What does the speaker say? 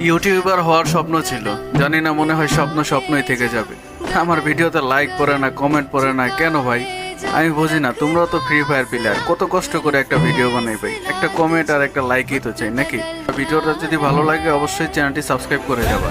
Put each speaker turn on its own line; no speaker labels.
YouTuber হওয়ার স্বপ্ন ছিল। জানি না মনে হয় স্বপ্ন স্বপ্নই থেকে যাবে। আমার ভিডিওতে লাইক পড়ে না কমেন্ট পড়ে না, কেন ভাই? আমি বুঝি না, তোমরাও তো ফ্রি ফায়ার প্লেয়ার কত কষ্ট করে একটা ভিডিও বানাই ভাই? একটা কমেন্ট আর একটা লাইকই তো চাই, নাকি? ভিডিওটা যদি ভালো লাগে, অবশ্যই চ্যানেলটি সাবস্ক্রাইব করে যাবা।